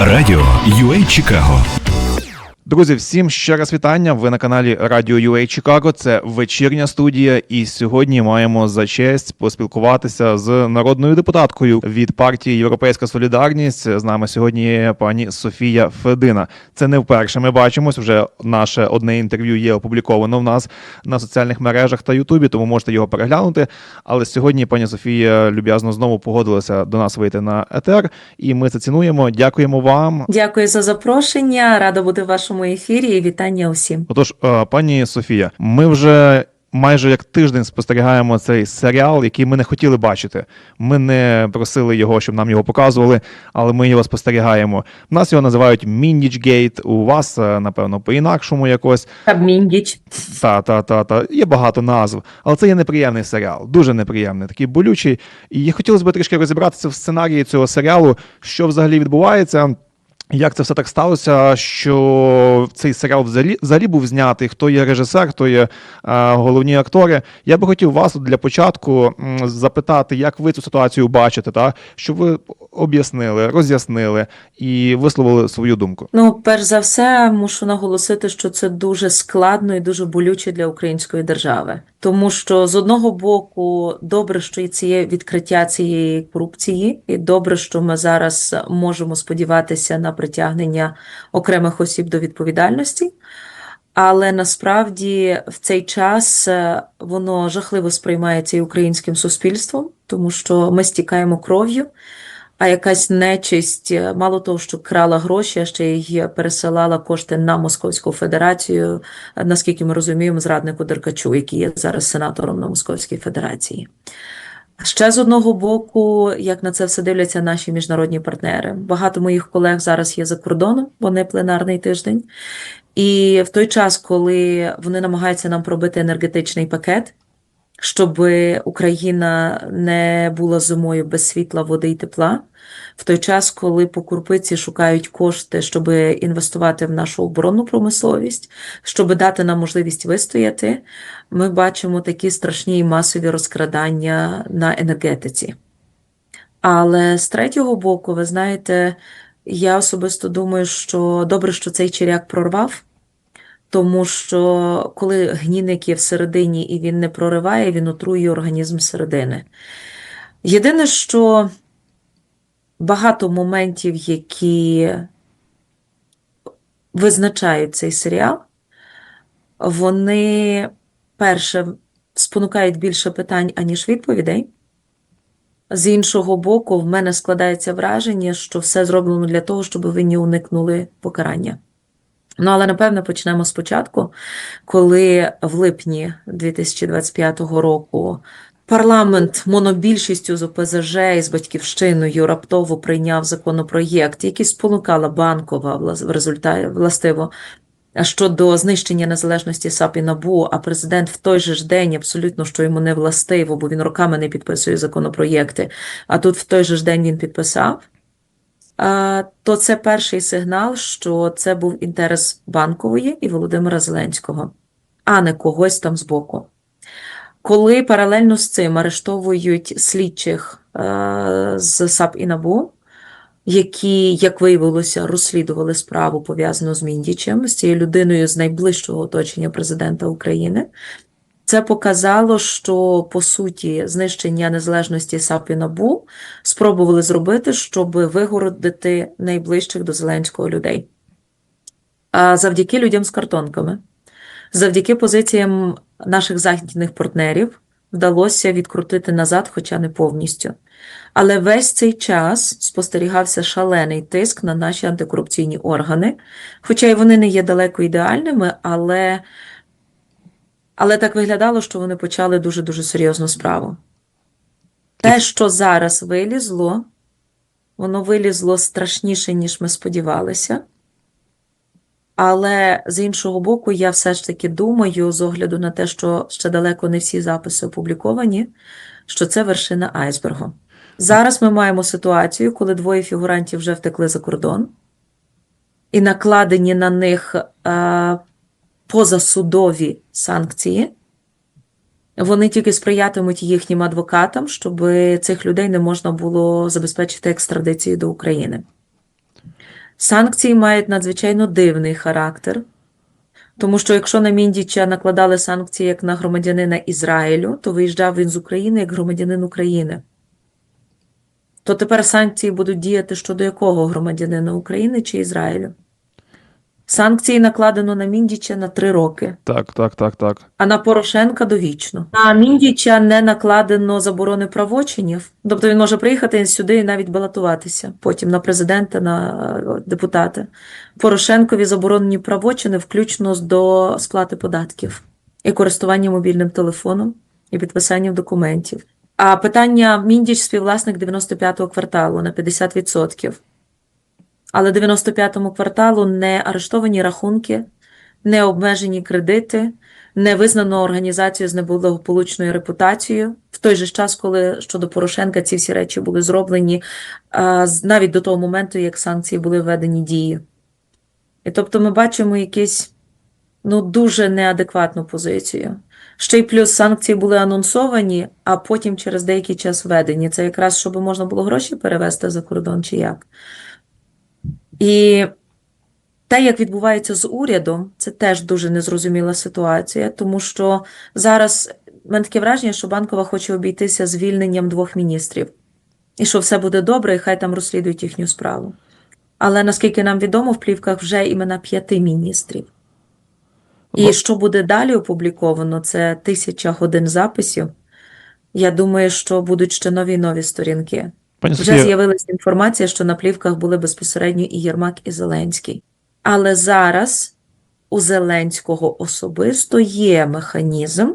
Радіо UA Чикаго. Друзі, всім ще раз вітання. Ви на каналі Радіо UA Чикаго. Це вечірня студія. І сьогодні маємо за честь поспілкуватися з народною депутаткою від партії Європейська Солідарність. З нами сьогодні є пані Софія Федина. Це не вперше. Ми бачимось. Вже наше одне інтерв'ю є опубліковано в нас на соціальних мережах та Ютубі, тому можете його переглянути. Але сьогодні пані Софія люб'язно знову погодилася до нас вийти на етер, і ми це цінуємо. Дякуємо вам. Дякую за запрошення. Рада бути в вашому ефірі і вітання усім. Отож, е, пані Софія, ми вже майже як тиждень спостерігаємо цей серіал, який ми не хотіли бачити. Ми не просили його, щоб нам його показували, але ми його спостерігаємо. У нас його називають Міндічгейт, у вас, е, напевно, по-інакшому якось. Міндіч. Та, та, та, та. Є багато назв, але це є неприємний серіал, дуже неприємний, такий болючий. І хотілося б трішки розібратися в сценарії цього серіалу, що взагалі відбувається. Як це все так сталося, що цей серіал взагалі, взагалі був знятий? Хто є режисер, хто є е, головні актори? Я би хотів вас для початку запитати, як ви цю ситуацію бачите, та щоб ви об'яснили, роз'яснили і висловили свою думку. Ну, перш за все, мушу наголосити, що це дуже складно і дуже болюче для української держави. Тому що з одного боку, добре, що і це відкриття цієї корупції, і добре, що ми зараз можемо сподіватися на притягнення окремих осіб до відповідальності. Але насправді в цей час е, воно жахливо сприймається і українським суспільством, тому що ми стікаємо кров'ю, а якась нечисть, е, мало того, що крала гроші, а ще й пересилала кошти на Московську Федерацію, е, наскільки ми розуміємо, зраднику Деркачу, який є зараз сенатором на Московській Федерації. Ще з одного боку, як на це все дивляться наші міжнародні партнери. Багато моїх колег зараз є за кордоном, вони пленарний тиждень. І в той час, коли вони намагаються нам пробити енергетичний пакет, щоб Україна не була зимою без світла, води і тепла, в той час, коли покурпиці шукають кошти, щоб інвестувати в нашу оборонну промисловість, щоб дати нам можливість вистояти, ми бачимо такі страшні і масові розкрадання на енергетиці. Але з третього боку, ви знаєте, я особисто думаю, що добре, що цей черяк прорвав, тому що коли гнійник є всередині і він не прориває, він отруює організм зсередини. Єдине, що багато моментів, які визначають цей серіал, вони, перше, спонукають більше питань, аніж відповідей. З іншого боку, в мене складається враження, що все зроблено для того, щоб винні уникнули покарання. Ну, але напевно почнемо спочатку, коли в липні 2025 року парламент монобільшістю з ОПЗЖ і з батьківщиною раптово прийняв законопроєкт, який спонукала банкова в результаті властиво щодо знищення незалежності САП і НАБУ, а президент в той же ж день абсолютно що йому не властиво, бо він роками не підписує законопроєкти. А тут в той же ж день він підписав. То це перший сигнал, що це був інтерес банкової і Володимира Зеленського, а не когось там збоку. Коли паралельно з цим арештовують слідчих з САП і НАБУ, які, як виявилося, розслідували справу пов'язану з Міндічем, з цією людиною з найближчого оточення президента України. Це показало, що по суті знищення незалежності САП і НАБУ спробували зробити, щоб вигородити найближчих до Зеленського людей. А завдяки людям з картонками, завдяки позиціям наших західних партнерів вдалося відкрутити назад, хоча не повністю. Але весь цей час спостерігався шалений тиск на наші антикорупційні органи, хоча й вони не є далеко ідеальними, але, але так виглядало, що вони почали дуже-дуже серйозну справу. Те, що зараз вилізло, воно вилізло страшніше, ніж ми сподівалися. Але з іншого боку, я все ж таки думаю, з огляду на те, що ще далеко не всі записи опубліковані, що це вершина айсбергу. Зараз ми маємо ситуацію, коли двоє фігурантів вже втекли за кордон, і накладені на них е, позасудові санкції. Вони тільки сприятимуть їхнім адвокатам, щоб цих людей не можна було забезпечити екстрадицію до України. Санкції мають надзвичайно дивний характер, тому що якщо на Міндіча накладали санкції як на громадянина Ізраїлю, то виїжджав він з України як громадянин України. То тепер санкції будуть діяти щодо якого громадянина України чи Ізраїлю? Санкції накладено на Міндіча на три роки, Так, так, так, так. а на Порошенка довічно. На Міндіча не накладено заборони правочинів. Тобто він може приїхати сюди і навіть балотуватися потім на президента, на е, депутата. Порошенкові заборонені правочини, включно до сплати податків і користування мобільним телефоном і підписанням документів. А питання Міндіч співвласник 95-го кварталу на 50%. Але 95-му кварталу не арештовані рахунки, не обмежені кредити, не визнано організацію з неблагополучною репутацією. В той же час, коли щодо Порошенка ці всі речі були зроблені а, навіть до того моменту, як санкції були введені в дію. І тобто ми бачимо якісь ну, дуже неадекватну позицію. Ще й плюс санкції були анонсовані, а потім через деякий час введені. Це якраз щоб можна було гроші перевести за кордон чи як. І те, як відбувається з урядом, це теж дуже незрозуміла ситуація, тому що зараз в мене таке враження, що банкова хоче обійтися звільненням двох міністрів, і що все буде добре, і хай там розслідують їхню справу. Але наскільки нам відомо, в плівках вже імена п'яти міністрів. І що буде далі опубліковано, це тисяча годин записів. Я думаю, що будуть ще нові нові сторінки. Пані Вже Софія, з'явилася інформація, що на плівках були безпосередньо і Єрмак, і Зеленський. Але зараз у Зеленського особисто є механізм,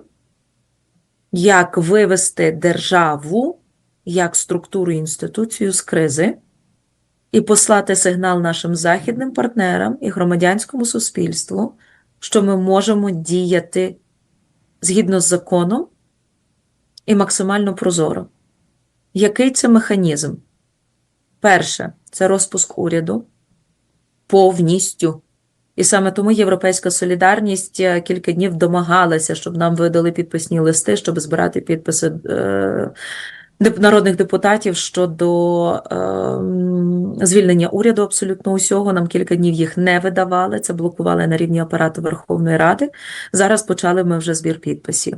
як вивести державу як структуру і інституцію з кризи і послати сигнал нашим західним партнерам і громадянському суспільству, що ми можемо діяти згідно з законом і максимально прозоро. Який це механізм? Перше, це розпуск уряду повністю. І саме тому Європейська солідарність е, кілька днів домагалася, щоб нам видали підписні листи, щоб збирати підписи е, народних депутатів щодо е, звільнення уряду абсолютно усього. Нам кілька днів їх не видавали. Це блокували на рівні апарату Верховної Ради. Зараз почали ми вже збір підписів.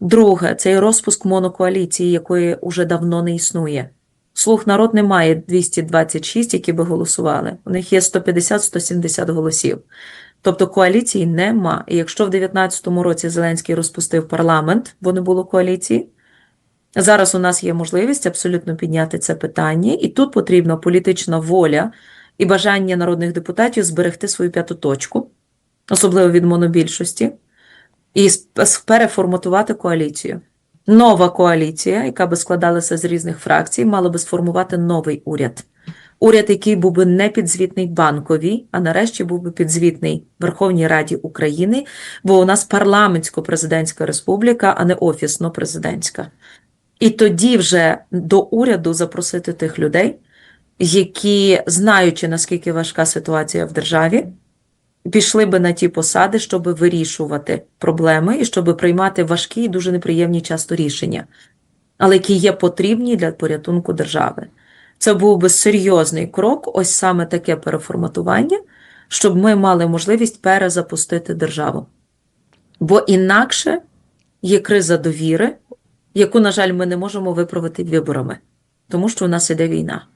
Друге, це і розпуск монокоаліції, якої уже давно не існує. Слух народ не має 226, які би голосували. У них є 150-170 голосів. Тобто коаліції нема. І якщо в 19-му році Зеленський розпустив парламент, бо не було коаліції, зараз у нас є можливість абсолютно підняти це питання, і тут потрібна політична воля і бажання народних депутатів зберегти свою п'яту точку, особливо від монобільшості, і переформатувати коаліцію. Нова коаліція, яка би складалася з різних фракцій, мала би сформувати новий уряд. Уряд, який був би не підзвітний банковій, а нарешті був би підзвітний Верховній Раді України, бо у нас парламентсько-президентська республіка, а не офісно-президентська. І тоді вже до уряду запросити тих людей, які, знаючи, наскільки важка ситуація в державі, пішли би на ті посади, щоб вирішувати проблеми і щоб приймати важкі і дуже неприємні часто рішення, але які є потрібні для порятунку держави. Це був би серйозний крок, ось саме таке переформатування, щоб ми мали можливість перезапустити державу. Бо інакше є криза довіри, яку, на жаль, ми не можемо виправити виборами, тому що у нас іде війна.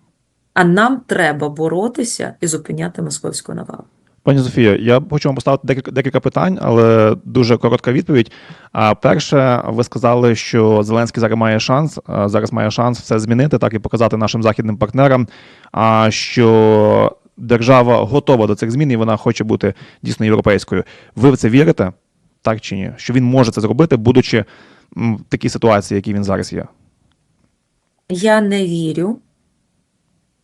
А нам треба боротися і зупиняти московську навалу. Пані Софія, я хочу вам поставити декілька, декілька питань, але дуже коротка відповідь. А перше, ви сказали, що Зеленський зараз має шанс, зараз має шанс все змінити, так і показати нашим західним партнерам, а, що держава готова до цих змін і вона хоче бути дійсно європейською. Ви в це вірите? Так чи ні? Що він може це зробити, будучи в такій ситуації, якій він зараз є? Я не вірю.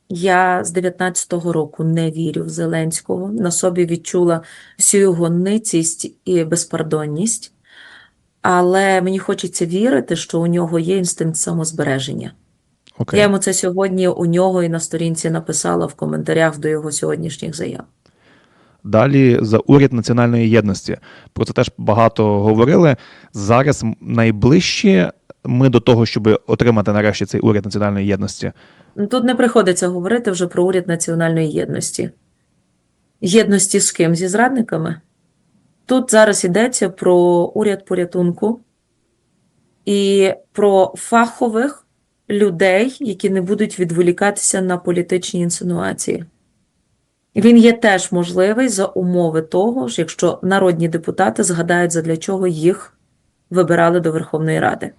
Я з 19-го року не вірю в Зеленського. На собі відчула всю його ницість і безпардонність. Але мені хочеться вірити, що у нього є інстинкт самозбереження. Окей. Я йому це сьогодні у нього і на сторінці написала в коментарях до його сьогоднішніх заяв. Далі за уряд національної єдності. Про це теж багато говорили. Зараз найближчі ми до того, щоб отримати нарешті цей уряд національної єдності? Тут не приходиться говорити вже про уряд національної єдності. Єдності з ким? Зі зрадниками? Тут зараз йдеться про уряд порятунку і про фахових людей, які не будуть відволікатися на політичні інсинуації. Він є теж можливий за умови того, якщо народні депутати згадають, задля чого їх вибирали до Верховної Ради.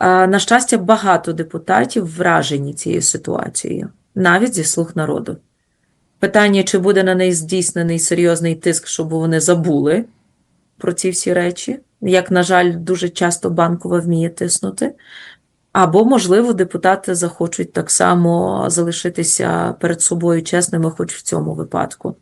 На щастя, багато депутатів вражені цією ситуацією, навіть зі слуг народу. Питання, чи буде на неї здійснений серйозний тиск, щоб вони забули про ці всі речі, як, на жаль, дуже часто банкова вміє тиснути. Або, можливо, депутати захочуть так само залишитися перед собою чесними, хоч в цьому випадку.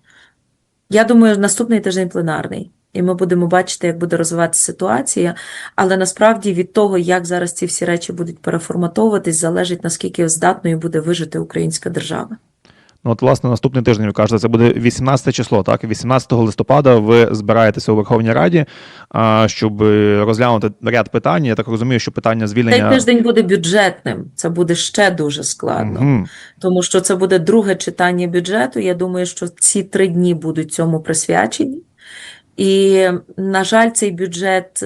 Я думаю, наступний тиждень пленарний, і ми будемо бачити, як буде розвиватися ситуація. Але насправді від того, як зараз ці всі речі будуть переформатовуватись, залежить наскільки здатною буде вижити українська держава. Ну, от, власне, наступний тиждень ви кажете, це буде 18 число, так? 18 листопада ви збираєтеся у Верховній Раді, а, щоб розглянути ряд питань. Я так розумію, що питання Цей звільнення. тиждень буде бюджетним. Це буде ще дуже складно. Мгм. тому що це буде друге читання бюджету. Я думаю, що ці три дні будуть цьому присвячені. І, на жаль, цей бюджет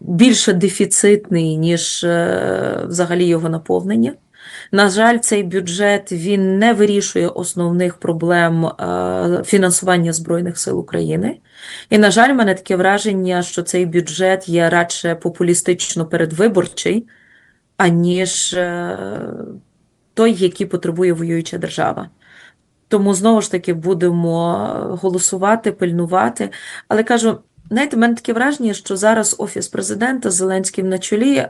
більше дефіцитний, ніж е, взагалі його наповнення. На жаль, цей бюджет він не вирішує основних проблем е, фінансування Збройних сил України. І, на жаль, в мене таке враження, що цей бюджет є радше популістично передвиборчий, аніж е, той, який потребує воююча держава. Тому знову ж таки будемо голосувати, пильнувати. Але кажу, знаєте, в мене таке враження, що зараз Офіс президента з Зеленським на чолі.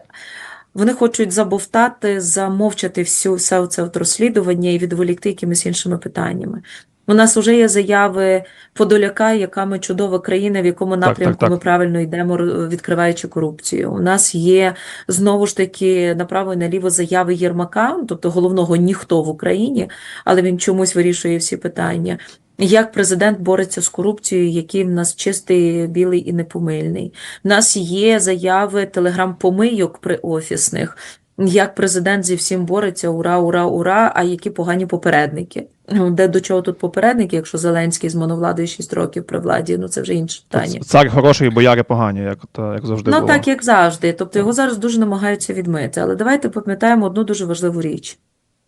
Вони хочуть забовтати, замовчати всю все це от розслідування і відволікти якимись іншими питаннями. У нас вже є заяви Подоляка, яка ми чудова країна, в якому так, напрямку так. ми правильно йдемо, відкриваючи корупцію. У нас є знову ж таки направо і наліво заяви Єрмака, тобто головного ніхто в Україні, але він чомусь вирішує всі питання. Як президент бореться з корупцією, який в нас чистий, білий і непомильний. У нас є заяви телеграм-помийок при офісних. Як президент зі всім бореться, ура, ура, ура, а які погані попередники. Ну, Де до чого тут попередники, якщо Зеленський з моновладою 6 років при владі, ну це вже інше питання. Цар хороший, бояри погані, як, як завжди Ну, було. так, як завжди. Тобто його зараз дуже намагаються відмити. Але давайте пам'ятаємо одну дуже важливу річ: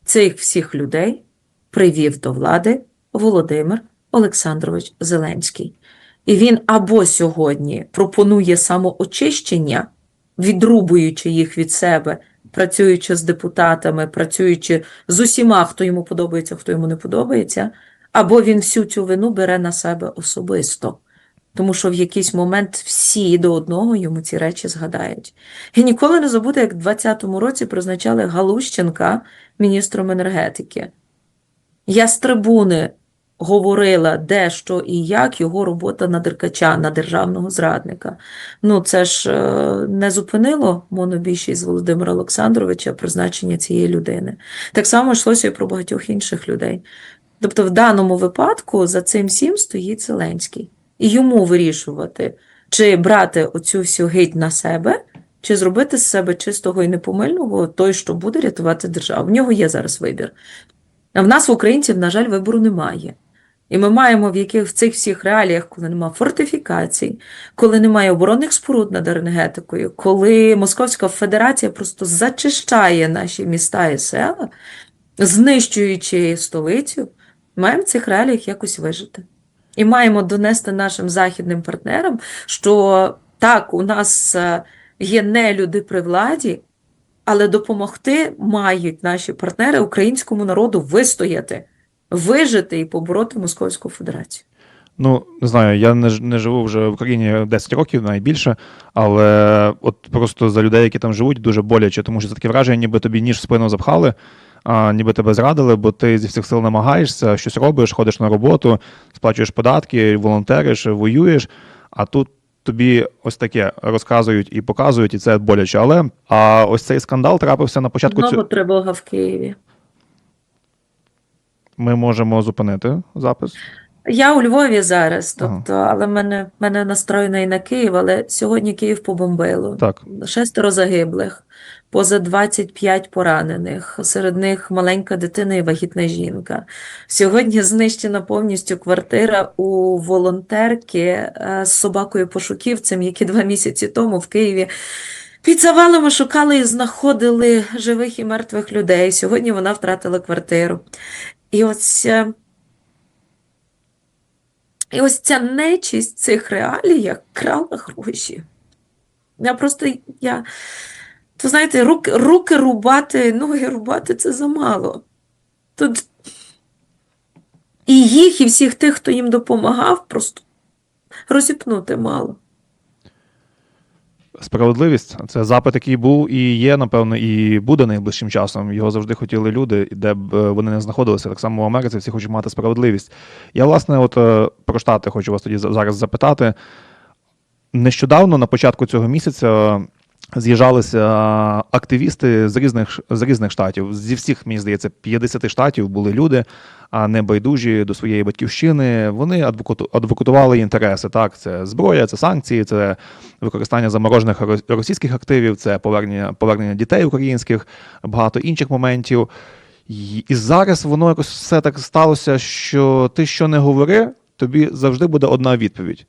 цих всіх людей привів до влади Володимир Олександрович Зеленський. І він або сьогодні пропонує самоочищення, відрубуючи їх від себе, працюючи з депутатами, працюючи з усіма, хто йому подобається, хто йому не подобається, або він всю цю вину бере на себе особисто. Тому що в якийсь момент всі до одного йому ці речі згадають. І ніколи не забуде, як в 2020 році призначали Галущенка міністром енергетики. Я з трибуни говорила, де, що і як його робота на деркача, на державного зрадника. Ну, це ж е, не зупинило монобільшість Володимира Олександровича призначення цієї людини. Так само йшлося і про багатьох інших людей. Тобто, в даному випадку за цим всім стоїть Зеленський. І йому вирішувати, чи брати оцю всю гить на себе, чи зробити з себе чистого і непомильного той, що буде рятувати державу. В нього є зараз вибір. А в нас, в українців, на жаль, вибору немає. І ми маємо в яких в цих всіх реаліях, коли немає фортифікацій, коли немає оборонних споруд над енергетикою, коли Московська Федерація просто зачищає наші міста і села, знищуючи столицю, маємо в цих реаліях якось вижити. І маємо донести нашим західним партнерам, що так, у нас е, є нелюди при владі, але допомогти мають наші партнери українському народу вистояти, вижити і побороти Московську Федерацію. Ну, не знаю, я не, не живу вже в Україні 10 років, навіть більше, але от просто за людей, які там живуть, дуже боляче, тому що це таке враження, ніби тобі ніж в спину запхали, а, ніби тебе зрадили, бо ти зі всіх сил намагаєшся, щось робиш, ходиш на роботу, сплачуєш податки, волонтериш, воюєш, а тут тобі ось таке розказують і показують, і це боляче. Але а ось цей скандал трапився на початку Знову цього. тривога в Києві. Ми можемо зупинити запис. Я у Львові зараз, Ага. тобто, але мене, мене настроєний на Київ, але сьогодні Київ побомбило. Так. Шестеро загиблих, поза 25 поранених, серед них маленька дитина і вагітна жінка. Сьогодні знищена повністю квартира у волонтерки е, з собакою-пошуківцем, які два місяці тому в Києві під завалами шукали і знаходили живих і мертвих людей. Сьогодні вона втратила квартиру. І ось, е, і ось ця нечість в цих реаліях крала гроші. Я просто, я, то знаєте, руки, руки рубати, ноги рубати це замало. Тут і їх, і всіх тих, хто їм допомагав, просто розіпнути мало. Справедливість це запит, який був і є, напевно, і буде найближчим часом. Його завжди хотіли люди, де б е, вони не знаходилися. Так само в Америці всі хочуть мати справедливість. Я, власне, от е, про штати хочу вас тоді зараз запитати. Нещодавно, на початку цього місяця, з'їжджалися активісти з різних з різних штатів. Зі всіх, мені здається, 50 штатів були люди, а не байдужі до своєї батьківщини. Вони адвокату- адвокатували інтереси. Так, це зброя, це санкції, це використання заморожених російських активів, це повернення повернення дітей українських, багато інших моментів. І зараз воно якось все так сталося, що ти що не говори, тобі завжди буде одна відповідь.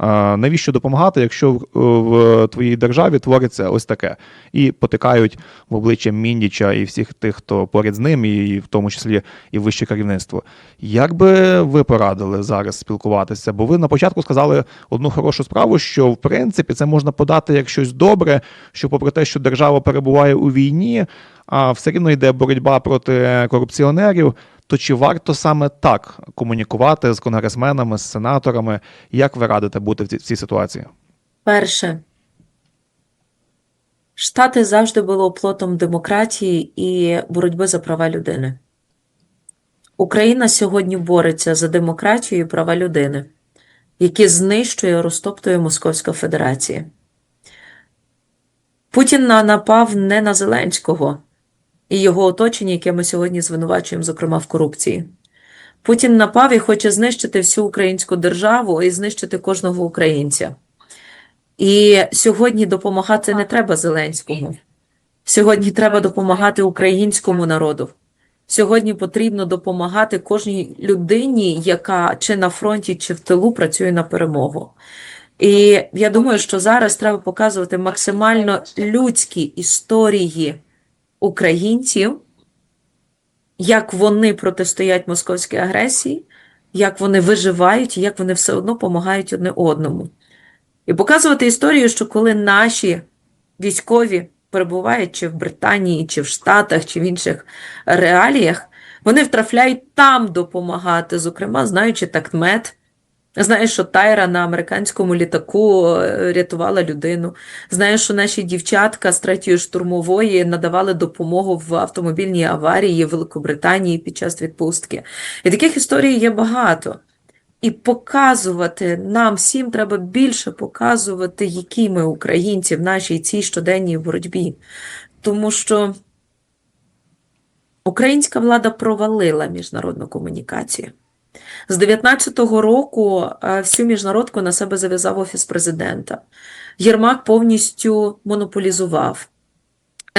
Навіщо допомагати, якщо в, в твоїй державі твориться ось таке, і потикають в обличчя Міндіча і всіх тих, хто поряд з ним, і в тому числі і вище керівництво. Як би ви порадили зараз спілкуватися? Бо ви на початку сказали одну хорошу справу, що в принципі це можна подати як щось добре, що попри те, що держава перебуває у війні, а все рівно йде боротьба проти корупціонерів. То чи варто саме так комунікувати з конгресменами, з сенаторами? Як ви радите бути в цій, ситуації? Перше, Штати завжди були оплотом демократії і боротьби за права людини. Україна сьогодні бореться за демократію і права людини, які знищує, розтоптує Московська Федерація. Путін напав не на Зеленського і його оточення, яке ми сьогодні звинувачуємо, зокрема в корупції. Путін напав і хоче знищити всю українську державу і знищити кожного українця. І сьогодні допомагати не треба Зеленському. Сьогодні треба допомагати українському народу. Сьогодні потрібно допомагати кожній людині, яка чи на фронті, чи в тилу працює на перемогу. І я думаю, що зараз треба показувати максимально людські історії українців, як вони протистоять московській агресії, як вони виживають, як вони все одно допомагають одне одному. І показувати історію, що коли наші військові перебувають чи в Британії, чи в Штатах, чи в інших реаліях, вони втрафляють там допомагати, зокрема, знаючи такмет, знаєш, що Тайра на американському літаку е, рятувала людину. Знаєш, що наші дівчатка з третьої штурмової надавали допомогу в автомобільній аварії в Великобританії під час відпустки. І таких історій є багато. І показувати нам всім треба більше показувати, які ми українці в нашій цій щоденній боротьбі. Тому що українська влада провалила міжнародну комунікацію. З 19-го року е, всю міжнародку на себе зав'язав Офіс президента. Єрмак повністю монополізував.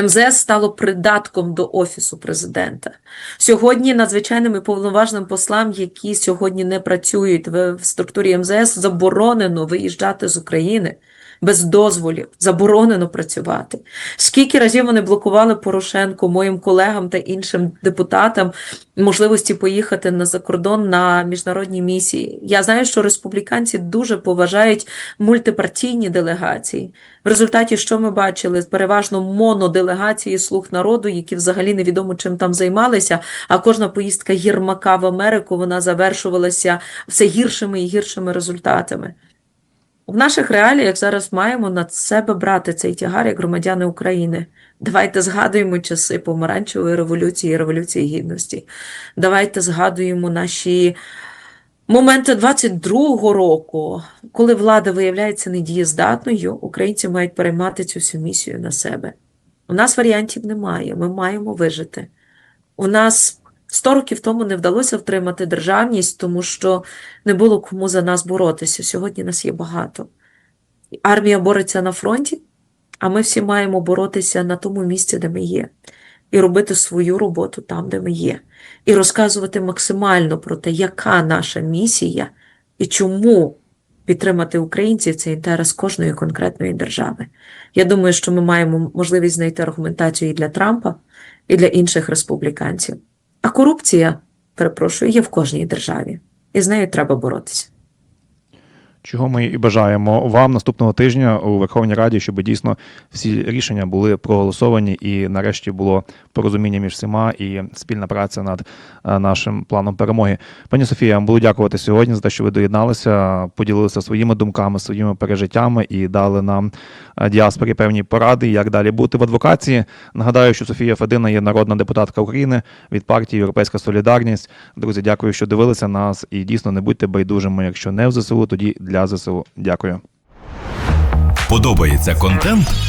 МЗС стало придатком до Офісу президента. Сьогодні надзвичайним і повноважним послам, які сьогодні не працюють в, в структурі МЗС, заборонено виїжджати з України без дозволів, заборонено працювати. Скільки разів вони блокували Порошенку, моїм колегам та іншим депутатам можливості поїхати на закордон на міжнародні місії. Я знаю, що республіканці дуже поважають мультипартійні делегації. В результаті, що ми бачили, переважно моноделегації слуг народу, які взагалі невідомо чим там займалися. А кожна поїздка Єрмака в Америку вона завершувалася все гіршими і гіршими результатами. В наших реаліях зараз маємо над себе брати цей тягар як громадяни України. Давайте згадуємо часи помаранчевої революції революції гідності. Давайте згадуємо наші моменти 22-го року, коли влада виявляється недієздатною, українці мають переймати цю всю місію на себе. У нас варіантів немає. Ми маємо вижити. У нас 100 років тому не вдалося втримати державність, тому що не було кому за нас боротися. Сьогодні нас є багато. Армія бореться на фронті, а ми всі маємо боротися на тому місці, де ми є, і робити свою роботу там, де ми є, і розказувати максимально про те, яка наша місія і чому підтримати українців це інтерес кожної конкретної держави. Я думаю, що ми маємо можливість знайти аргументацію і для Трампа, і для інших республіканців. А корупція, перепрошую, є в кожній державі, і з нею треба боротися. Чого ми і бажаємо вам наступного тижня у Верховній Раді, щоб дійсно всі рішення були проголосовані і нарешті було порозуміння між всіма і спільна праця над е, нашим планом перемоги. Пані Софія, я вам буду дякувати сьогодні за те, що ви доєдналися, поділилися своїми думками, своїми пережиттями і дали нам е, діаспорі певні поради, як далі бути в адвокації. Нагадаю, що Софія Федина є народна депутатка України від партії Європейська Солідарність. Друзі, дякую, що дивилися нас, і дійсно не будьте байдужими. Якщо не в ЗСУ, тоді для ЗСУ. Дякую. Подобається контент?